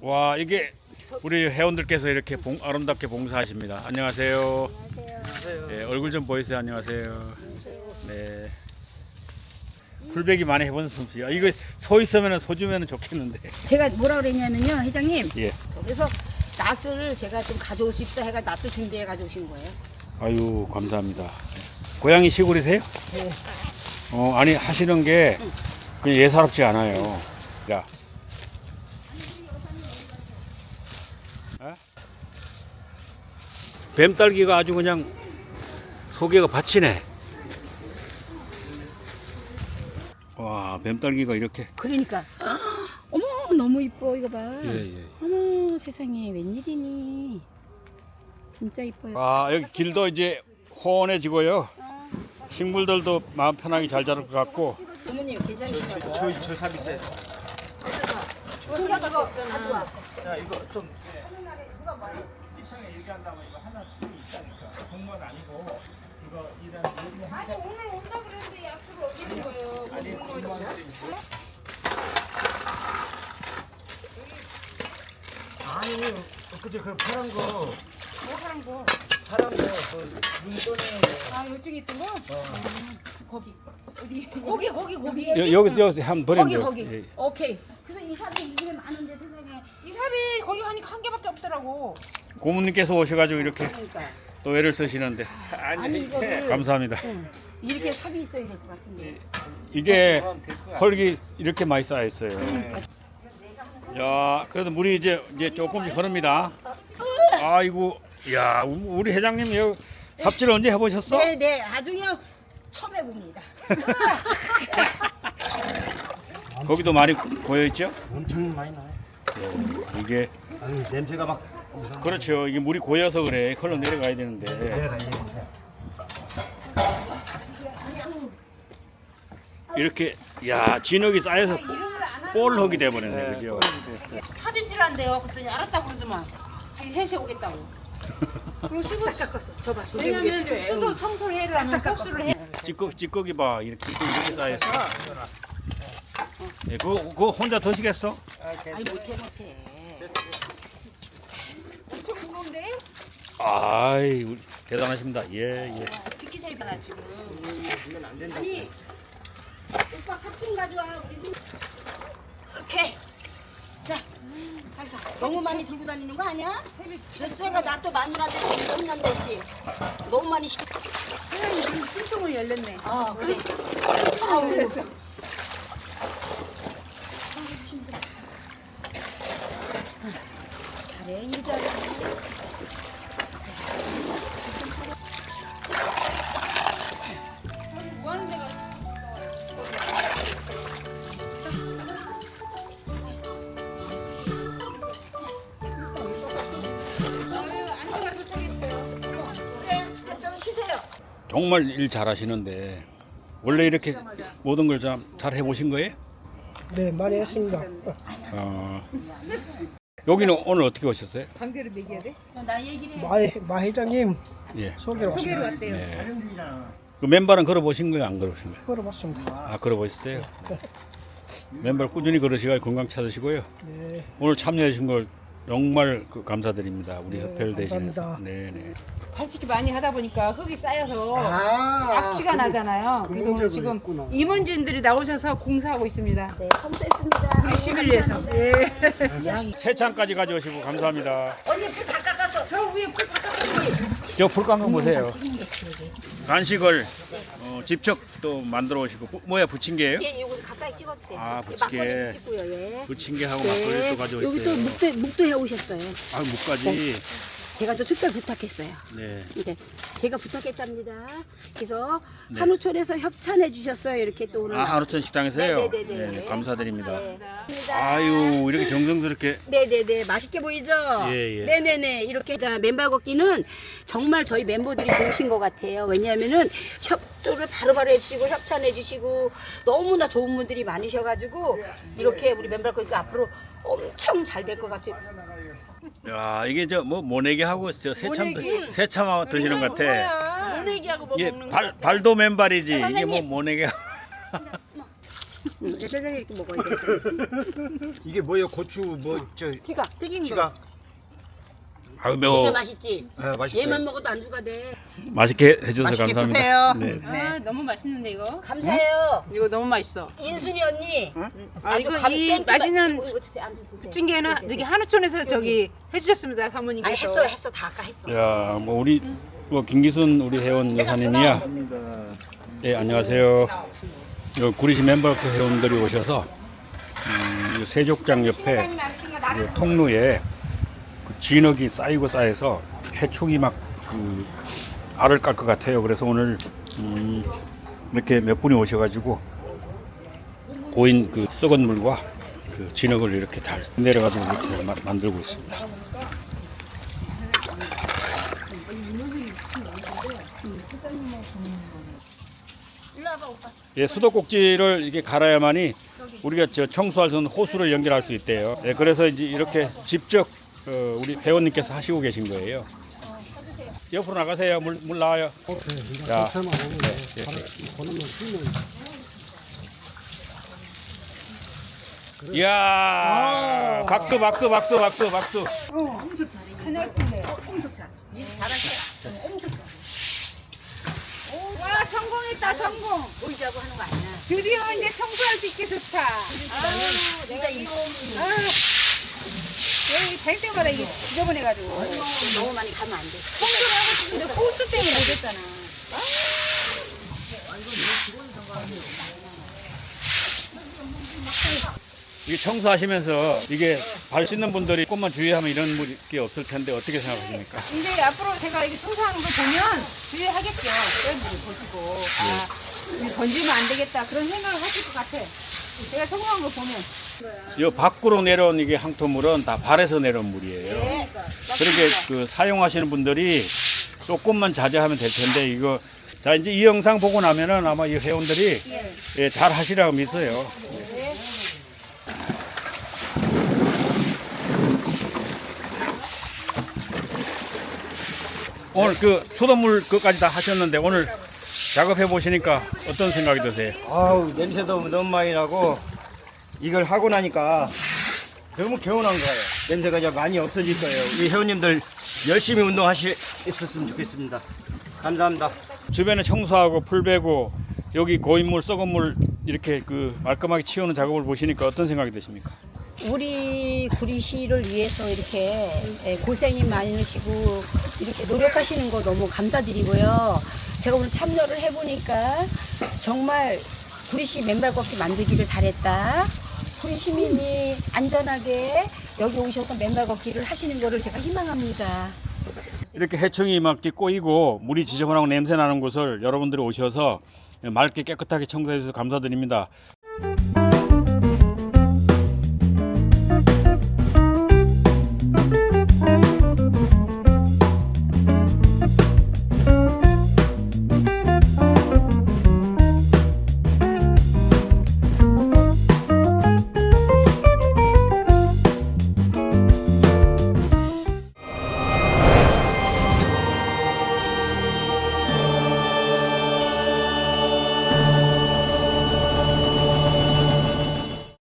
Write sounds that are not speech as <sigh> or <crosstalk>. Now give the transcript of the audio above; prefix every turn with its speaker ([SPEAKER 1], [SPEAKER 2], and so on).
[SPEAKER 1] 와 이게 우리 회원들께서 이렇게 봉, 아름답게 봉사하십니다. 안녕하세요. 네, 얼굴 좀 보이세요. 안녕하세요. 네. 풀베기 많이 해본 솜씨야. 이거 서 있으면 소 주면 좋겠는데.
[SPEAKER 2] 제가 뭐라 그랬냐면요, 회장님.
[SPEAKER 1] 예.
[SPEAKER 2] 그래서 낫을 제가 좀 가져올 수 있어 해가 낫도 준비해 가져오신 거예요.
[SPEAKER 1] 아유 감사합니다. 고향이 시골이세요?
[SPEAKER 2] 네.
[SPEAKER 1] 어 아니 하시는 게 그냥 예사롭지 않아요. 야. 어? 뱀딸기가 아주 그냥 소개가 받치네. 와 뱀딸기가 이렇게
[SPEAKER 2] 그러니까 어머 너무 이뻐 이거 봐.
[SPEAKER 1] 예 예.
[SPEAKER 2] 어머 세상에 웬일이니? 진짜 이뻐요.
[SPEAKER 1] 아 여기 길도 이제 호원해지고요. 식물들도 마음 편하게 잘 자랄 것 같고
[SPEAKER 2] 어머님 괜찮으시죠?
[SPEAKER 1] 저희 저 서비스.
[SPEAKER 2] 신기한 거 가져와.
[SPEAKER 1] 야 이거 좀 시청에 얘기 한다고 이거 하나 둘 있다니까 공무원 아니고 이거 일하는
[SPEAKER 3] 아니 오늘 온다 그랬는데 약속을 어기는 거예요.
[SPEAKER 1] 아니 공무원들이
[SPEAKER 4] 아니 그저 그 파란 거
[SPEAKER 3] 뭐 하는 거?
[SPEAKER 4] 파란 거그눈 떠내는
[SPEAKER 3] 거아 이쪽에 있던 거?
[SPEAKER 2] 거기
[SPEAKER 3] 어디?
[SPEAKER 2] 거기 거기 거기
[SPEAKER 1] 여, 여기 여기 한번 버리면
[SPEAKER 2] 거기
[SPEAKER 1] 돼요.
[SPEAKER 2] 거기.
[SPEAKER 1] 예.
[SPEAKER 2] 오케이. 그래서 이 사람이 이게 많은데 세상에.
[SPEAKER 3] 이 삽이 거기 하니까 한 개밖에 없더라고.
[SPEAKER 1] 고모님께서 오셔가지고 이렇게
[SPEAKER 2] 그러니까
[SPEAKER 1] 또 애를 쓰시는데
[SPEAKER 2] 아니 이거를
[SPEAKER 1] 감사합니다.
[SPEAKER 2] 응. 이렇게 삽이 있어야 될 것 같은데.
[SPEAKER 1] 이게 헐기 이렇게 많이 쌓여 있어요. 야 그래도 물이 이제 이제 조금씩 흐릅니다. 아이고 야 우리 회장님 여기 삽질 언제 해보셨어?
[SPEAKER 2] 네 네 아주요 처음 해봅니다. <laughs>
[SPEAKER 1] 거기도 많이 고여 있죠?
[SPEAKER 4] 엄청 많이 나요.
[SPEAKER 1] 이게
[SPEAKER 4] 아니 냄새가 막
[SPEAKER 1] 그렇죠. 이게 물이 고여서 그래. 흘러 내려가야 되는데.
[SPEAKER 4] 내가
[SPEAKER 1] 이렇게 야 진흙이 쌓여서 볼흙이 돼버렸네, 그죠?
[SPEAKER 3] 삽이 필요한데요. 그랬더니 알았다고 그러더만. 자기 셋이 오겠다고. 그리고 수도
[SPEAKER 2] 싹 깎았어. 저봐.
[SPEAKER 3] 왜냐면 수도 청소를 해야
[SPEAKER 2] 싹싹
[SPEAKER 3] kok수를 해.
[SPEAKER 1] 찌꺼기 찌꺼기 봐 이렇게 찌꺼기 이렇게 쌓여서. 예, 그거 그거 혼자 드시겠어?
[SPEAKER 2] 아니 못해 못해.
[SPEAKER 3] 엄청 무거운데?
[SPEAKER 1] 아이 우리 대단하십니다. 예 예.
[SPEAKER 3] 피키사이 나 지금.
[SPEAKER 2] 아니 오빠 삽좀 가져와. 우리. 오케이. 자. 가자. 너무 많이 들고 다니는 거 아니야? 새가 나 또 마누라한테 혼난대 씨. 너무 많이 시켜.
[SPEAKER 3] 회장님 숨통을 열렸네.
[SPEAKER 2] 아 그래. 아우 그랬어. 잘해 일 잘해.
[SPEAKER 3] 뭐 하는 데가? 안내가 도착했어요.
[SPEAKER 2] 좀 쉬세요.
[SPEAKER 1] 정말 일 잘하시는데 원래 이렇게 모든 걸 잘 해보신 거예요?
[SPEAKER 4] 네 많이 했습니다.
[SPEAKER 1] 어. 여기는 오늘 어떻게 오셨어요?
[SPEAKER 3] 강제로 먹여야 돼?
[SPEAKER 2] 나 얘기를 해.
[SPEAKER 4] 마, 마 회장님
[SPEAKER 1] 예.
[SPEAKER 4] 소개로
[SPEAKER 3] 소개로
[SPEAKER 4] 왔습니다.
[SPEAKER 3] 왔대요.
[SPEAKER 1] 네. 그 맨발은 걸어보신 거예요? 안 걸어보신 거예요?
[SPEAKER 4] 걸어봤습니다.
[SPEAKER 1] 아 걸어보셨어요? 네. 맨발 꾸준히 걸으시고 건강 찾으시고요.
[SPEAKER 4] 네
[SPEAKER 1] 오늘 참여해 주신 걸 정말 그 감사드립니다. 우리
[SPEAKER 4] 네,
[SPEAKER 1] 협회를 대신해서.
[SPEAKER 4] 감사합니다.
[SPEAKER 1] 네 네.
[SPEAKER 3] 발식이 많이 하다 보니까 흙이 쌓여서
[SPEAKER 4] 아,
[SPEAKER 3] 악취가 나잖아요.
[SPEAKER 4] 그
[SPEAKER 3] 그래서 오늘
[SPEAKER 4] 문제도
[SPEAKER 3] 지금
[SPEAKER 4] 있구나.
[SPEAKER 3] 임원진들이 나오셔서 공사하고 있습니다.
[SPEAKER 2] 네, 청소했습니다.
[SPEAKER 3] 열심히 위해서. 예.
[SPEAKER 1] 세창까지 가져오시고 감사합니다.
[SPEAKER 2] 언니 불다 깎았어. 저 위에 불다 깎았어.
[SPEAKER 1] 저 풀감은 보세요. 간식을 어, 직접 또 만들어 오시고 뭐- 뭐야 부침개예요?
[SPEAKER 2] 예, 요거 가까이 찍어주세요.
[SPEAKER 1] 아,
[SPEAKER 2] 예,
[SPEAKER 1] 부침개.
[SPEAKER 2] 막걸리 찍고요, 예.
[SPEAKER 1] 부침개하고 막걸리
[SPEAKER 2] 네.
[SPEAKER 1] 또 가져오셨어요.
[SPEAKER 2] 여기 또 묵도 묵도 해 오셨어요.
[SPEAKER 1] 아 목까지.
[SPEAKER 2] 제가 또 특별 부탁했어요.
[SPEAKER 1] 네.
[SPEAKER 2] 이제 제가 부탁했답니다. 그래서
[SPEAKER 1] 네.
[SPEAKER 2] 한우촌에서 협찬해 주셨어요. 이렇게 또 오늘.
[SPEAKER 1] 아 하루천 식당에서요.
[SPEAKER 2] 네네네네.
[SPEAKER 1] 네, 감사드립니다.
[SPEAKER 2] 네.
[SPEAKER 1] 아유 이렇게 정성스럽게
[SPEAKER 2] 네네네 맛있게 보이죠?
[SPEAKER 1] 예, 예.
[SPEAKER 2] 네네네 이렇게 자 맨발 걷기는 정말 저희 멤버들이 좋으신 것 같아요. 왜냐하면은 협조를 바로바로 해주시고 협찬해주시고 너무나 좋은 분들이 많으셔가지고 이렇게 우리 맨발 걷기가 앞으로 엄청 잘 될 것 같아요.
[SPEAKER 1] 야 이게 저 뭐 모내기 하고 저 세참
[SPEAKER 3] 모내기.
[SPEAKER 1] 세참 드시는 것 같아.
[SPEAKER 3] 모내기하고 뭐
[SPEAKER 1] 예,
[SPEAKER 3] 먹는
[SPEAKER 1] 발
[SPEAKER 3] 거.
[SPEAKER 1] 발도 맨발이지 이게 뭐. 모내기.
[SPEAKER 2] 응, 세상에 이렇게 먹어야 돼. <laughs>
[SPEAKER 5] 이게 뭐예요? 고추 뭐저
[SPEAKER 2] 티가 튀긴 거.
[SPEAKER 1] 아유
[SPEAKER 2] 이게
[SPEAKER 1] 매워.
[SPEAKER 2] 맛있지.
[SPEAKER 5] 네, 맛있어요.
[SPEAKER 2] 얘만 먹어도 안주가 돼.
[SPEAKER 1] 맛있게 해주셔서
[SPEAKER 5] 맛있게
[SPEAKER 1] 감사합니다.
[SPEAKER 5] 드세요.
[SPEAKER 1] 네.
[SPEAKER 3] 아 너무 맛있는데 이거.
[SPEAKER 2] 감사해요.
[SPEAKER 3] 이거 너무 맛있어.
[SPEAKER 2] 인순이 언니.
[SPEAKER 3] 아
[SPEAKER 2] 아주
[SPEAKER 3] 이거
[SPEAKER 2] 감-
[SPEAKER 3] 이
[SPEAKER 2] 땡큐
[SPEAKER 3] 맛있는
[SPEAKER 2] 이거, 이거 드세요. 안주 드세요.
[SPEAKER 3] 찌개는
[SPEAKER 2] 네, 네,
[SPEAKER 3] 여기
[SPEAKER 2] 네.
[SPEAKER 3] 한우촌에서 저기 해주셨습니다 사모님께서.
[SPEAKER 2] 했어 했어 다 아까 했어.
[SPEAKER 1] 야, 뭐 우리 뭐 김기순 우리 회원 여사님이야. 예, 안녕하세요. 요 구리시 멤버 회원들이 오셔서 음, 이 세족장 옆에 이 통로에 그 진흙이 쌓이고 쌓여서 해충이 막 그 알을 깔 것 같아요. 그래서 오늘 음, 이렇게 몇 분이 오셔가지고 고인 그 썩은 물과 그 진흙을 이렇게 잘 내려가지고 이렇게 마- 만들고 있습니다. 예, 수도꼭지를 이게 갈아야만이 우리가 저 청소할 수 있는 호수를 연결할 수 있대요. 예, 그래서 이제 이렇게 직접 어, 우리 회원님께서 하시고 계신 거예요. 옆으로 나가세요. 물, 물 나와요. 자, 네, 예, 예. 이야, 박수, 박수, 박수, 박수, 박수.
[SPEAKER 3] 와 성공했다 성공.
[SPEAKER 2] 보이자고 하는 거 아니야.
[SPEAKER 3] 드디어 이제 청소할 수 있게 좋다.
[SPEAKER 2] 아유, 내가 이거
[SPEAKER 3] 여기 갈 때마다 이게 지저분해가지고.
[SPEAKER 2] 너무 많이 가면 안 돼.
[SPEAKER 3] 청소를 하고 싶은데 호수 때문에 못했잖아.
[SPEAKER 1] 이게 청소하시면서 이게 발 씻는 분들이 조금만 주의하면 이런 물이 없을 텐데 어떻게 생각하십니까?
[SPEAKER 3] 이제 앞으로 제가 이렇게 청소하는 걸 보면 주의하겠죠. 여러분들 보시고 아 이거 던지면 안 되겠다 그런 생각을 하실 것 같아. 제가 청소한 거 보면
[SPEAKER 1] 이 밖으로 내려온 이게 항토물은 다 발에서 내려온 물이에요. 그렇게 그 사용하시는 분들이 조금만 자제하면 될 텐데 이거 자 이제 이 영상 보고 나면은 아마 이 회원들이 예, 잘 하시라고 믿어요. 오늘 그 수돗물 그까지 다 하셨는데 오늘 작업해 보시니까 어떤 생각이 드세요?
[SPEAKER 5] 아우 냄새도 너무 많이 나고 이걸 하고 나니까 너무 개운한 거예요. 냄새가 이제 많이 없어질 거예요. 우리 회원님들 열심히 운동하셨으면 좋겠습니다. 감사합니다.
[SPEAKER 1] 주변에 청소하고 풀 베고 여기 고인물 썩은 물 이렇게 그 말끔하게 치우는 작업을 보시니까 어떤 생각이 드십니까?
[SPEAKER 2] 우리 구리시를 위해서 이렇게 예, 고생이 많으시고 이렇게 노력하시는 거 너무 감사드리고요. 제가 오늘 참여를 해보니까 정말 구리시 맨발 걷기 만들기를 잘했다. 구리 시민이 안전하게 여기 오셔서 맨발 걷기를 하시는 거를 제가 희망합니다.
[SPEAKER 1] 이렇게 해충이 막 꼬이고 물이 지저분하고 냄새 나는 곳을 여러분들이 오셔서 맑게 깨끗하게 청소해 주셔서 감사드립니다.